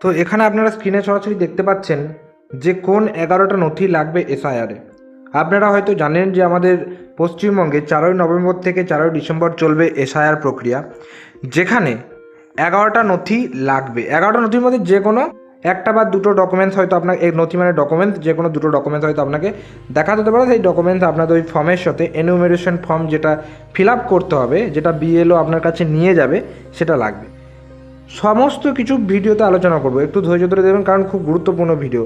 তো এখানে আপনারা স্ক্রিনে সরাসরি দেখতে পাচ্ছেন যে কোন এগারোটা নথি লাগবে এসআইআরে আপনারা হয়তো জানেন যে আমাদের পশ্চিমবঙ্গে চারই নভেম্বর থেকে চারই ডিসেম্বর চলবে এসআইআর প্রক্রিয়া, যেখানে এগারোটা নথি লাগবে। এগারোটা নথির মধ্যে যে কোনো একটা বা দুটো ডকুমেন্টস হয়তো আপনাকে এই নথি মানে ডকুমেন্টস যে কোনো দুটো ডকুমেন্টস হয়তো আপনাকে দেখা হতে পারে। সেই ডকুমেন্টস আপনাদের ওই ফর্মের সাথে এনুমেরেশন ফর্ম যেটা ফিল আপ করতে হবে, যেটা বিএলও আপনার কাছে নিয়ে যাবে, সেটা লাগবে। সমস্ত কিছু ভিডিওতে আলোচনা করব। একটু ধৈর্য ধরে দেবেন কারণ খুব গুরুত্বপূর্ণ ভিডিও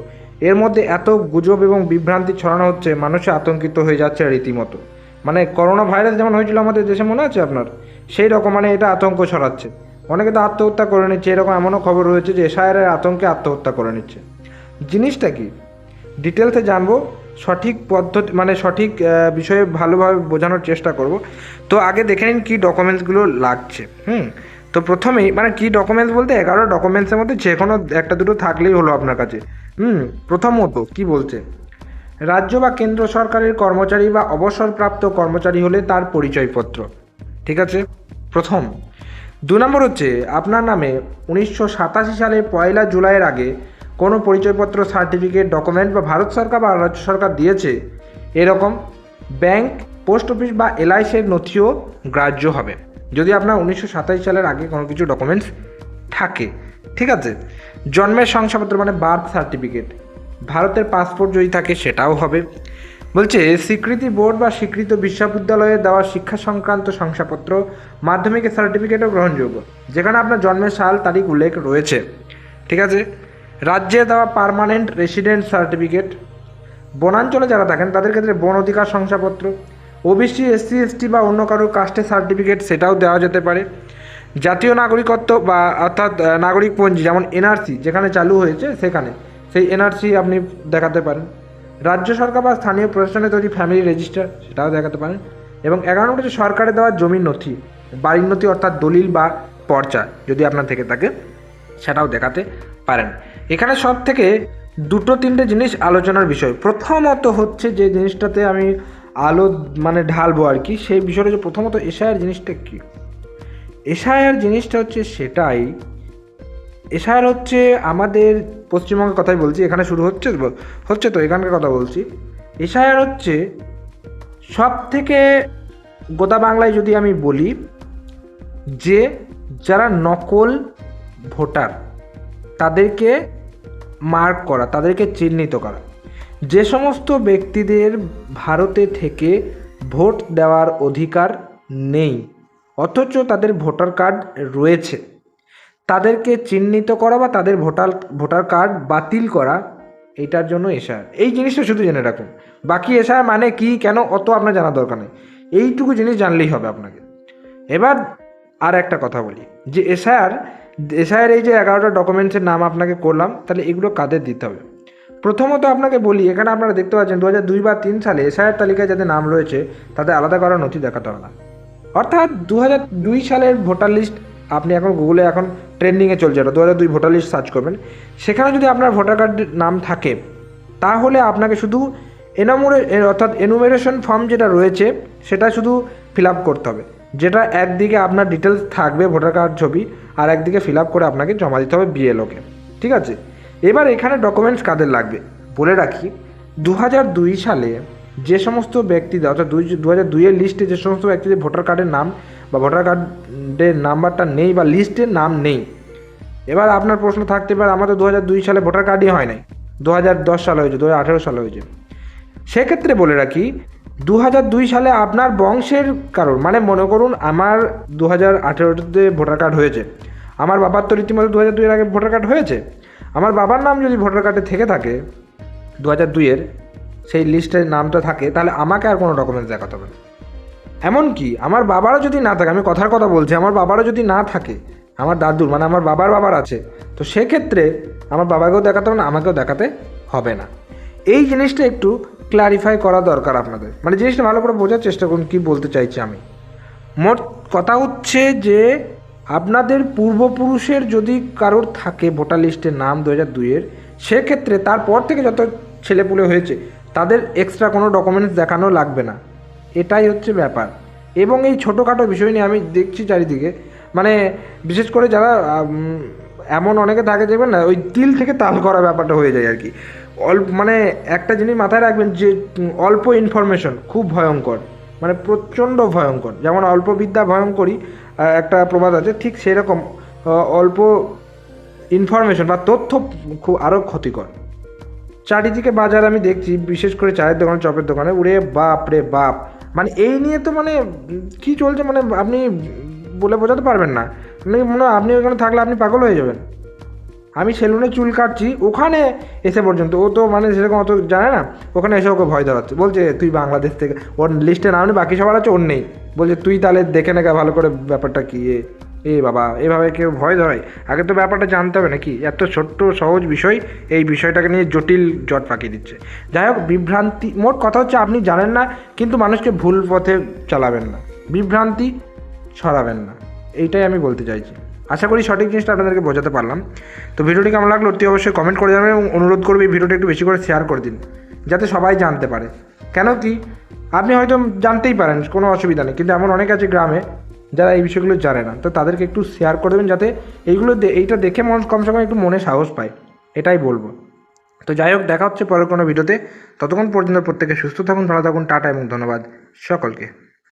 এর মধ্যে এত গুজব এবং বিভ্রান্তি ছড়ানো হচ্ছে, মানুষে আতঙ্কিত হয়ে যাচ্ছে রীতিমতো। মানে করোনা ভাইরাস যেমন হয়েছিল আমাদের দেশে, মনে আছে আপনার? সেই রকম মানে এটা আতঙ্ক ছড়াচ্ছে। অনেকে তো আত্মহত্যা করে নিচ্ছে, এরকম এমনও খবর রয়েছে যে এসআইআরের আতঙ্কে আত্মহত্যা করে নিচ্ছে। জিনিসটা কি? ডিটেলসে জানব, সঠিক পদ্ধতি মানে সঠিক বিষয়ে ভালোভাবে বোঝানোর চেষ্টা করব। তো আগে দেখে নিন কী ডকুমেন্টসগুলো লাগছে, হুম? তো প্রথমেই মানে কী ডকুমেন্টস বলতে? এগারো ডকুমেন্টসের মধ্যে যে কোনো একটা দুটো থাকলেই হলো আপনার কাছে। হুম, প্রথমত কি বলছে? রাজ্য বা কেন্দ্র সরকারের কর্মচারী বা অবসরপ্রাপ্ত কর্মচারী হলে তার পরিচয়পত্র। ঠিক আছে? প্রথম। দু নম্বর হচ্ছে, আপনার নামে উনিশশো সাতাশি সালে পয়লা জুলাইয়ের আগে কোনো পরিচয়পত্র, সার্টিফিকেট ডকুমেন্ট বা ভারত সরকার বা রাজ্য সরকার দিয়েছে? এরকম। ব্যাংক, পোস্ট অফিস বা এলআইসির নথিও গ্রাহ্য হবে। যদি আপনার উনিশশো সাতাশি সালের আগে কোনো কিছু ডকুমেন্টস থাকে, ঠিক আছে? জন্মের শংসাপত্র মানে বার্থ সার্টিফিকেট ভারতের পাসপোর্ট যদি থাকে, সেটাও হবে। বলছে, স্বীকৃতি বোর্ড বা স্বীকৃত বিশ্ববিদ্যালয়ে দেওয়া শিক্ষা সংক্রান্ত শংসাপত্র মাধ্যমিকের সার্টিফিকেটও গ্রহণযোগ্য। যেখানে আপনার জন্মের সাল, তারিখ, উল্লেখ রয়েছে। ঠিক আছে? রাজ্যে দেওয়া পার্মানেন্ট রেসিডেন্ট সার্টিফিকেট বনাঞ্চলে যারা থাকেন, তাদের ক্ষেত্রে বন অধিকার শংসাপত্র। ওবিসি এসসি এসটি বা অন্য কারোর কাস্টের সার্টিফিকেট সেটাও দেওয়া যেতে পারে। জাতীয় নাগরিকত্ব বা অর্থাৎ নাগরিক পঞ্জি যেমন এনআরসি যেখানে চালু হয়েছে সেখানে, সেই এনআরসি আপনি দেখাতে পারেন। রাজ্য সরকার বা স্থানীয় প্রশাসনে তৈরি ফ্যামিলি রেজিস্টার সেটাও দেখাতে পারেন। এবং এগারো নম্বর হচ্ছে সরকারে দেওয়া জমির নথি, বাড়ির নথি অর্থাৎ দলিল বা পর্চা যদি আপনার থেকে থাকে, সেটাও দেখাতে পারেন। এখানে সব থেকে দুটো তিনটে জিনিস আলোচনার বিষয়। প্রথমত হচ্ছে যে জিনিসটাতে আমি আলো মানে ঢালবো আর কি, সেই বিষয়টা যে প্রথমত এশায়ার জিনিসটা কী এশায়ার জিনিসটা হচ্ছে সেটাই এশায়ার হচ্ছে আমাদের পশ্চিমবঙ্গের কথাই বলছি, এখানে শুরু হচ্ছে? হচ্ছে তো, এখানকার কথা বলছি এশায়ার হচ্ছে সব থেকে গোদা বাংলায় যদি আমি বলি, যে যারা নকল ভোটার, তাদেরকে মার্ক করা, তাদেরকে চিহ্নিত করা যে সমস্ত ব্যক্তিদের ভারতে থেকে ভোট দেওয়ার অধিকার নেই, অথচ তাদের ভোটার কার্ড রয়েছে। তাদেরকে চিহ্নিত করা বা তাদের ভোটার ভোটার কার্ড বাতিল করা, এটার জন্য এসআর এই জিনিসটা শুধু জেনে রাখুন। বাকি এসআর মানে কি, কেন, অত আপনার জানা দরকার নেই। এইটুকু জিনিস জানলেই হবে আপনাকে। এবার আর একটা কথা বলি। যে এসআইআর এসআইআর এই যে এগারোটা ডকুমেন্টসের নাম আপনাকে করলাম, তাহলে এগুলো কাদের দিতে হবে? প্রথমত আপনাকে বলি, এখানে আপনারা দেখতে পাচ্ছেন দু হাজার দুই বা তিন সালে এসআইআর তালিকায় যাদের নাম রয়েছে তাদের আলাদা করা নথি দেখাতে হবে না। অর্থাৎ দু হাজার দুই সালের ভোটার লিস্ট আপনি এখন গুগলে এখন ট্রেন্ডিংয়ে চলছে, এটা দু হাজার দুই ভোটার লিস্ট সার্চ করবেন। সেখানে যদি আপনার ভোটার কার্ডের নাম থাকে, তাহলে আপনাকে শুধু এনামোরে অর্থাৎ এনুমেরেশন ফর্ম যেটা রয়েছে, সেটা শুধু ফিল আপ করতে হবে। যেটা একদিকে আপনার ডিটেলস থাকবে ভোটার কার্ড ছবি, আর একদিকে ফিল আপ করে আপনাকে জমা দিতে হবে বিএলওকে ঠিক আছে? এবার এখানে ডকুমেন্টস কাদের লাগবে? বলে রাখি দু হাজার দুই সালে যে সমস্ত ব্যক্তিদের অর্থাৎ দুই দু হাজার দুইয়ের লিস্টে যে সমস্ত ব্যক্তিদের ভোটার কার্ডের নাম বা ভোটার কার্ডের নাম্বারটা নেই বা লিস্টের নাম নেই, এবার আপনার প্রশ্ন থাকতে পারে, আমাদের দু হাজার দুই সালে ভোটার কার্ডই হয় নাই দু হাজার দশ সালে হয়েছে দু হাজার আঠেরো সালে হয়েছে। সেক্ষেত্রে বলে রাখি দু হাজার দুই সালে আপনার বংশের কারণ মানে মনে করুন আমার দু হাজার আঠেরোতে ভোটার কার্ড হয়েছে আমার বাবার তো রীতিমতো দু হাজার দুইয়ের আগে ভোটার কার্ড হয়েছে। আমার বাবার নাম যদি ভোটার কার্ডে থেকে থাকে দু হাজার দুইয়ের সেই লিস্টের নামটা থাকে, তাহলে আমাকে আর কোনো ডকুমেন্টস দেখাতে হবে না। এমনকি আমার বাবারও যদি না থাকে, আমি কথার কথা বলছি, আমার বাবারও যদি না থাকে, আমার দাদুর মানে আমার বাবার বাবার আছে, তো সেক্ষেত্রে আমার বাবাকেও দেখাতে হবে না, আমাকেও দেখাতে হবে না। এই জিনিসটা একটু ক্লারিফাই করা দরকার আপনাদের। মানে জিনিসটা ভালো করে বোঝার চেষ্টা করুন, কী বলতে চাইছি আমি। মোট কথা হচ্ছে যে আপনাদের পূর্বপুরুষের যদি কারোর থাকে ভোটার লিস্টের নাম দু হাজার দুইয়ের, সেক্ষেত্রে তারপর থেকে যত ছেলেপুলে হয়েছে, তাদের এক্সট্রা কোনো ডকুমেন্টস দেখানো লাগবে না। এটাই হচ্ছে ব্যাপার। এবং এই ছোটোখাটো বিষয় নিয়ে আমি দেখছি চারিদিকে। মানে বিশেষ করে যারা এমন অনেকে থাকে দেখবেন না, ওই তিল থেকে তাল করা ব্যাপারটা হয়ে যায় আর কি। অল্প মানে একটা জিনিস মাথায় রাখবেন যে অল্প ইনফরমেশন খুব ভয়ঙ্কর। মানে প্রচণ্ড ভয়ঙ্কর। যেমন অল্প বিদ্যা ভয়ঙ্করী একটা প্রবাদ আছে, ঠিক সেরকম অল্প ইনফরমেশন বা তথ্য খুব আরও ক্ষতিকর। চারিদিকে বাজার আমি দেখছি, বিশেষ করে চায়ের দোকানে, চপের দোকানে, উড়ে বাপ রে বাপ। মানে এই নিয়ে তো মানে কি চলছে মানে আপনি বলে বোঝাতে পারবেন না। মানে মনে হয় আপনি ওখানে থাকলে আপনি পাগল হয়ে যাবেন। আমি সেলুনে চুল কাটছি, ওখানে এসে পর্যন্ত। ও তো মানে সেরকম অত জানে না, ওখানে এসে ওকে ভয় ধরাচ্ছে বলছে, তুই বাংলাদেশ থেকে ওর লিস্টে নাম নেই বাকি সবার আছে, ওর নেই। বলছে, তুই তাহলে দেখে নেগা ভালো করে ব্যাপারটা কি? এ এ বাবা, এভাবে কেউ ভয় ধরায়? আগে তো ব্যাপারটা জানতে হবে নাকি? এত ছোট্ট, সহজ বিষয়, এই বিষয়টাকে নিয়ে জটিল জট পাকিয়ে দিচ্ছে। যাই হোক, বিভ্রান্তি, মোট কথা হচ্ছে আপনি জানেন না, কিন্তু মানুষকে ভুল পথে চালাবেন না। বিভ্রান্তি ছড়াবেন না। এইটাই আমি বলতে চাইছি। আশা করি সঠিক জিনিসটা আপনাদেরকে বোঝাতে পারলাম। তো ভিডিওটি কেমন লাগল অতি অবশ্যই কমেন্ট করে জানাবেন এবং অনুরোধ করব এই ভিডিওটা একটু বেশি করে শেয়ার করে দিন, যাতে সবাই জানতে পারে। কেন কি? আপনি হয়তো জানতেই পারেন, কোনো অসুবিধা নেই, কিন্তু এমন অনেক আছে গ্রামে যারা এই বিষয়গুলো জানে না। তো তাদেরকে একটু শেয়ার করে দেবেন যাতে এইগুলো এইটা দেখে মানুষ কমসে কম একটু মনে সাহস পায়, এটাই বলব। তো যাই হোক, দেখা হচ্ছে পরের কোনো ভিডিওতে। ততক্ষণ পর্যন্ত প্রত্যেকে সুস্থ থাকুন, ভালো থাকুন, টাটা এবং ধন্যবাদ সকলকে।